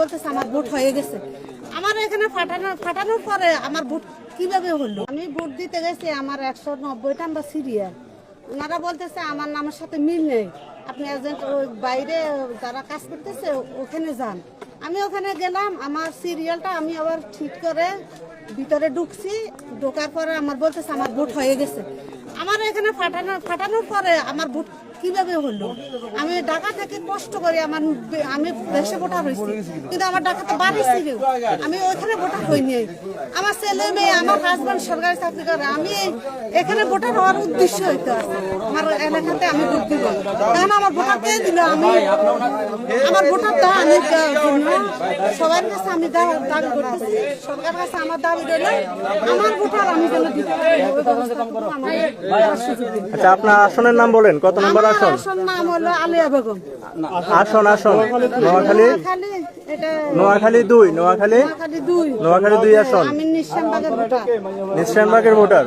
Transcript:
বলতেছে আমার ভোট হয়ে গেছে। আমার এখানে ফাটানো ফাটানোর পরে আমার ভোট কীভাবে হলো? আমি ভোট দিতে গেছি, আমার একশো নব্বইটা আমরা সিরিয়াল। ওনারা বলতেছে আমার নামের সাথে মিল নেই। আপনি এজেন্ট ওই বাইরে যারা কাজ করতেছে, ওখানে যান। আমি ওখানে গেলাম, আমার সিরিয়ালটা আমি আবার ঠিক করে ভিতরে ঢুকছি। ঢোকার পরে আমার বলতেছে আমার ভোট হয়ে গেছে। আমার এখানে ফাটানো ফাটানোর পরে আমার ভোট কীভাবে হলো? আমি ঢাকা থেকে কষ্ট করে আমার আমি দেশে ভোটার হয়েছি। কিন্তু আমার ঢাকাতে বাড়ি আমি ওইখানে ভোটার হইনি। আমার ছেলে মেয়ে আমার হাজব্যান্ড সরকারি চাকরি করে আমি এখানে ভোটার হওয়ার উদ্দেশ্য হইতে আছে আমার এলাকাতে আমি ভোট দিব। কারণ আমার ভোটার কে দিল আমি? আমার ভোটারটা আমি সবার কাছে আমি দাবি করতেছি। সরকার কাছে আমার দাবি রইল আমার ভোটার আমি যেন দিতে। আচ্ছা আপনার আসনের নাম বলেন কত নম্বর আমার আসন? নাম হলো আলিয়া বেগম। আসন আসন নোয়াখালী। নোয়াখালী দুই নোয়াখালী? নোয়াখালী দুই। আসন। নিশ্চানবাগের ভোটার।